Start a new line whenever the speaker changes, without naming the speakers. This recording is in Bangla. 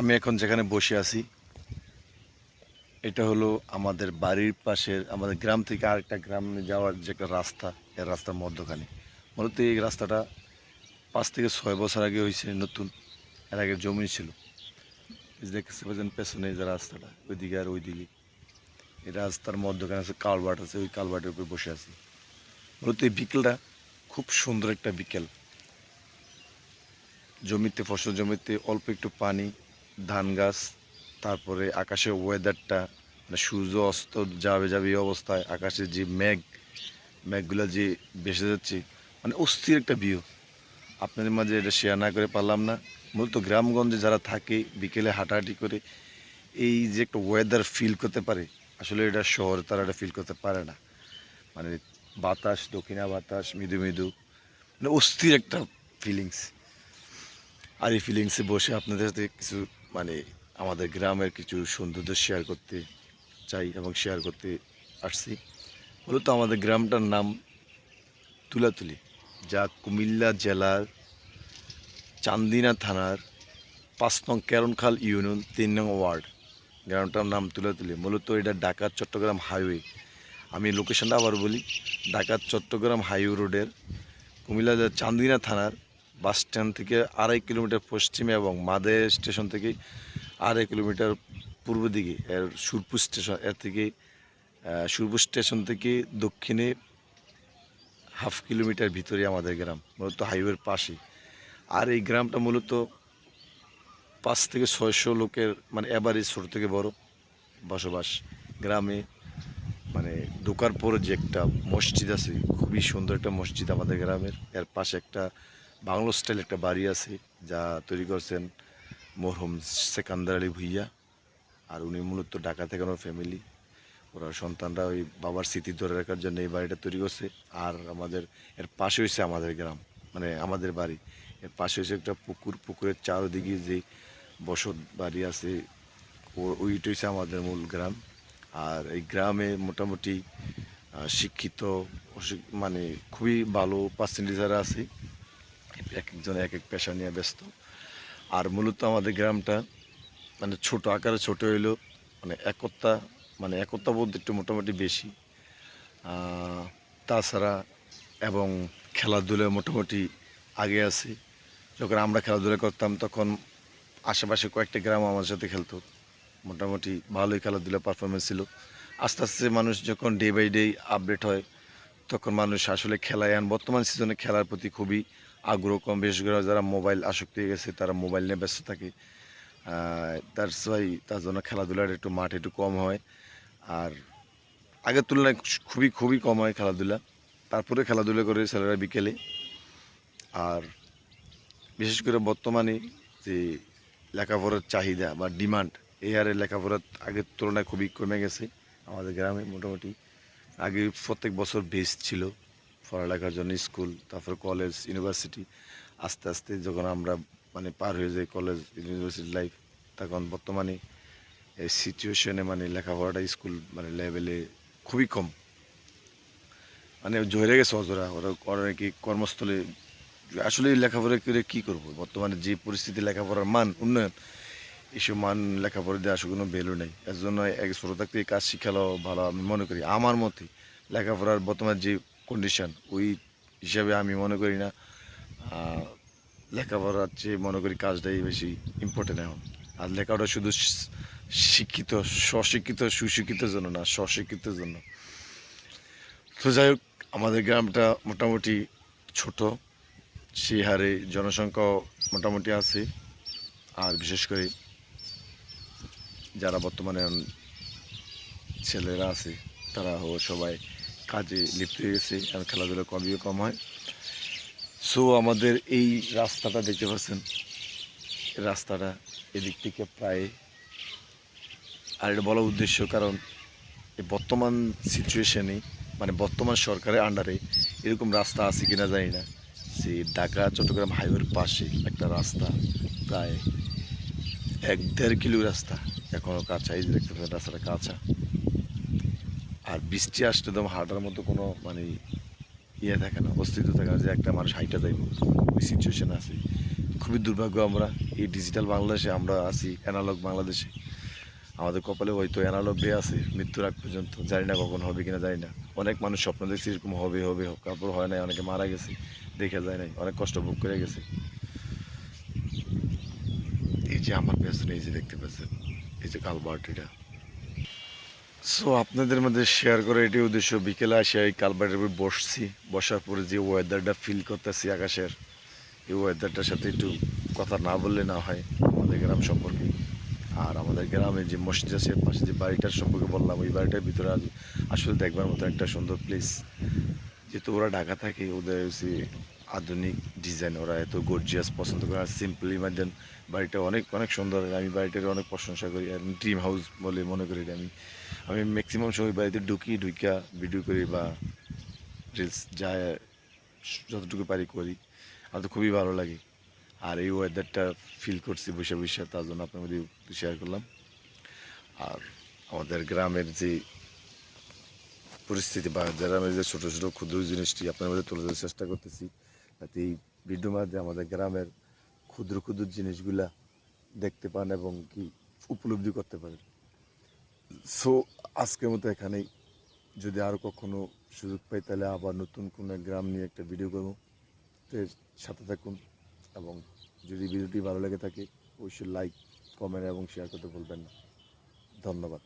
আমি এখন যেখানে বসে আছি, এটা হলো আমাদের বাড়ির পাশের, আমাদের গ্রাম থেকে আরেকটা গ্রামে যাওয়ার যে একটা রাস্তা এর রাস্তার মধ্যখানে। মূলত এই রাস্তাটা পাঁচ থেকে ছয় বছর আগে হয়েছে, নতুন, এর আগে জমি ছিল। দেখতে পাচ্ছেন পেছনে যে রাস্তাটা, ওইদিকে আর ওইদিকে। এই রাস্তার মধ্যখানে আছে কালভার্ট আছে, ওই কালভার্টের উপরে বসে আছি। মূলত এই বিকেলটা খুব সুন্দর একটা বিকেল। জমিতে, ফসল জমিতে অল্প একটু পানি ধান গাছ, তারপরে আকাশের ওয়েদারটা মানে সূর্য অস্ত যাবে যাবে এই অবস্থায় আকাশে যে মেঘ, মেঘগুলো যে ভেসে যাচ্ছে মানে অস্থির একটা ভিউ আপনাদের মাঝে এটা শেয়ার না করে পারলাম না। মূলত গ্রামগঞ্জে যারা থাকে, বিকেলে হাঁটাহাঁটি করে, এই যে একটা ওয়েদার ফিল করতে পারে, আসলে এটা শহরে তারা এটা ফিল করতে পারে না। মানে বাতাস, দক্ষিণা বাতাস, মৃদু মৃদু মানে অস্থির একটা ফিলিংস আর এই ফিলিংসে বসে আপনাদের সাথে কিছু মানে আমাদের গ্রামের কিছু সৌন্দর্য শেয়ার করতে চাই এবং শেয়ার করতে আসছি। মূলত আমাদের গ্রামটার নাম তুলাতুলি, যা কুমিল্লা জেলার চান্দিনা থানার পাঁচ নং কেরনখাল ইউনিয়ন, তিন নং ওয়ার্ড। গ্রামটার নাম তুলাতুলি। মূলত এটা ঢাকা চট্টগ্রাম হাইওয়ে। আমি লোকেশনটা আবার বলি ঢাকা চট্টগ্রাম হাইওয়ে রোডের কুমিল্লা জেলার চান্দিনা থানার বাস স্ট্যান্ড থেকে আড়াই কিলোমিটার পশ্চিমে এবং মাদে স্টেশন থেকে আড়াই কিলোমিটার পূর্ব দিকে, এর সুরপুর স্টেশন, এর থেকে সুরপুর স্টেশন থেকে দক্ষিণে হাফ কিলোমিটার ভিতরে আমাদের গ্রাম, মূলত হাইওয়ের পাশে আর এই গ্রামটা মূলত পাঁচ থেকে ছয়শো লোকের মানে এভারেজ ছোটো থেকে বড় বসবাস। গ্রামে মানে ঢোকার পরে যে একটা মসজিদ আছে, খুবই সুন্দর একটা মসজিদ আমাদের গ্রামের। এর পাশে একটা বাংলো স্টাইল একটা বাড়ি আছে যা তৈরি করছেন মরহুম সেকান্দার আলী ভুইয়া। আর উনি মূলত ঢাকা থেকে ওনার ফ্যামিলি ওরা সন্তানরা ওই বাবার স্মৃতি ধরে রাখার জন্য এই বাড়িটা তৈরি করছে। আর আমাদের, এর পাশে হয়েছে আমাদের গ্রাম মানে আমাদের বাড়ি। এর পাশে হয়েছে একটা পুকুর, পুকুরের চারদিকে যে বসত বাড়ি আছে, ও- ওইটা হচ্ছে আমাদের মূল গ্রাম। আর এই গ্রামে মোটামুটি শিক্ষিত মানে খুবই ভালো পার্সেন্টেজার আছে এক একজন এক এক পেশা নিয়ে ব্যস্ত। আর মূলত আমাদের গ্রামটা মানে ছোট আকারে ছোট হইলেও মানে একতা মানে একতা বোধ একটু মোটামুটি বেশি। তাছাড়া এবং খেলাধুলায় মোটামুটি আগে আছে। যখন আমরা খেলাধুলা করতাম তখন আশেপাশে কয়েকটা গ্রাম আমার সাথে খেলতো। মোটামুটি ভালোই খেলাধুলা পারফরমেন্স ছিল। আস্তে আস্তে মানুষ যখন ডে বাই ডে আপডেট হয়, তখন মানুষ আসলে খেলায় আন। বর্তমান সিজনে খেলার প্রতি খুবই আগ্রহ কম, বিশেষ করে যারা মোবাইল আসক্তি হয়ে গেছে, তারা মোবাইল নিয়ে ব্যস্ত থাকে। তার ওয়াই তার জন্য খেলাধুলার একটু মাঠ একটু কম হয়। আর আগের তুলনায় খুবই খুবই কম হয় খেলাধুলা। তারপরে খেলাধুলা করে ছেলেরা বিকেলে। আর বিশেষ করে বর্তমানে যে লেখাপড়ার চাহিদা বা ডিমান্ড এই হারে লেখাপড়ার আগের তুলনায় খুবই কমে গেছে আমাদের গ্রামে মোটামুটি। আগে প্রত্যেক বছর বেস ছিল। পড়ালেখার জন্য স্কুল, তারপর কলেজ ইউনিভার্সিটি আস্তে আস্তে যখন আমরা মানে পার হয়ে যাই কলেজ ইউনিভার্সিটি লাইফ তখন বর্তমানে এই সিচুয়েশনে মানে লেখাপড়াটা স্কুল মানে লেভেলে খুবই কম। মানে জহরে গেছে অজরা ওরা নাকি কর্মস্থলে, আসলে লেখাপড়া করে কী করব? বর্তমানে যে পরিস্থিতি লেখাপড়ার মান উন্নয়ন এইসব মান লেখাপড়া দিয়ে আসলে কোনো ভ্যালু নেই। এর জন্য এক ছোটো থাকতে কাজ শিখালো ভালো আমি মনে করি। আমার মতে লেখাপড়ার বর্তমান যে কন্ডিশন ওই হিসাবে আমি মনে করি না। লেখাপড়ার চেয়ে মনে করি কাজটাই বেশি ইম্পর্টেন্ট এখন। আর লেখাপড়া শুধু শিক্ষিত, স্বশিক্ষিত সুশিক্ষিতের জন্য না স্বশিক্ষিতের জন্য। তো যাই হোক, আমাদের গ্রামটা মোটামুটি ছোট সেই হারে জনসংখ্যাও মোটামুটি আছে। আর বিশেষ করে যারা বর্তমানে ছেলেরা আছে, তারা সবাই কাজে লিপ্ত হয়ে গেছে, আর খেলাধুলা কমই কম হয়। সো আমাদের এই রাস্তাটা দেখতে পাচ্ছেন রাস্তাটা এদিক থেকে প্রায়, আর এটা বলার উদ্দেশ্য কারণ বর্তমান সিচুয়েশনে মানে বর্তমান সরকারের আন্ডারে এরকম রাস্তা আছে কিনা জানি না। সে ঢাকা, চট্টগ্রাম হাইওয়ের পাশে একটা রাস্তা, প্রায় এক দেড় কিলো রাস্তা এখনও কাঁচা, এই যে দেখতে রাস্তাটা কাঁচা। আর বৃষ্টি আসলে একদম হাঁটার মতো কোনো মানে ইয়ে থাকে না, অস্তিত্ব থাকে না যে একটা মানুষ হাইটা দেয় ওই সিচুয়েশন আছে। খুবই দুর্ভাগ্য আমরা, এই ডিজিটাল বাংলাদেশে আমরা আছি অ্যানালগ বাংলাদেশে। আমাদের কপালে হয়তো অ্যানালগ ডে আছে, মৃত্যুর আগ পর্যন্ত। জানি না কখন হবে কিনা, জানি না। অনেক মানুষ স্বপ্ন দেখছে এরকম হবে হবে, হোক, তারপর হয় নাই, অনেকে মারা গেছে, দেখে যায় নাই, অনেক কষ্ট ভোগ করে গেছে। এই যে আমার পেছনে এই যে দেখতে পাচ্ছেন, এই যে কালবার্ট এটা। সো আপনাদের মধ্যে শেয়ার করে এটি উদ্দেশ্য, বিকেলে আসে এই কালবার্টের উপর বসছি, বসার পরে যে ওয়েদারটা ফিল করতেছি আকাশের, এই ওয়েদারটার সাথে একটু কথা না বললে না হয় আমাদের গ্রাম সম্পর্কে। আর আমাদের গ্রামে যে মসজিদ আছে পাশে যে বাড়িটার সম্পর্কে বললাম, ওই বাড়িটার ভিতরে আসলে দেখবার মতো একটা সুন্দর প্লেস যেহেতু ওরা ঢাকা থাকে, ওদের আধুনিক ডিজাইন ওরা এত গর্জিয়াস পছন্দ করে। আর সিম্পলি ইমাজিন বাড়িটা অনেক অনেক সুন্দর। আমি বাড়িটার অনেক প্রশংসা করি। আর ড্রিম হাউস বলে মনে করি আমি আমি ম্যাক্সিমাম সময় বাড়িতে ঢুকি ঢুকিয়া ভিডিও করি বা রিলস যায় যতটুকু পারি করি। আমার তো খুবই ভালো লাগে। আর এই ওয়েদারটা ফিল করছি বসে বসে, তার জন্য আপনার মধ্যে শেয়ার করলাম। আর আমাদের গ্রামের যে পরিস্থিতি বা গ্রামের যে ছোটো ছোটো, ক্ষুদ্র জিনিসটি আপনার মধ্যে তুলে ধরার চেষ্টা করতেছি। যাতে এই ভিডিওর মাধ্যমে আমাদের গ্রামের ক্ষুদ্র ক্ষুদ্র জিনিসগুলা দেখতে পান এবং কি উপলব্ধি করতে পারেন। সো আজকের মতো এখানেই। যদি আরও কখনো সুযোগ পাই, তাহলে আবার নতুন কোনো গ্রাম নিয়ে একটা ভিডিও করব। তো সাথে থাকুন এবং যদি ভিডিওটি ভালো লেগে থাকে, অবশ্যই লাইক কমেন্ট এবং শেয়ার করতে ভুলবেন না। ধন্যবাদ।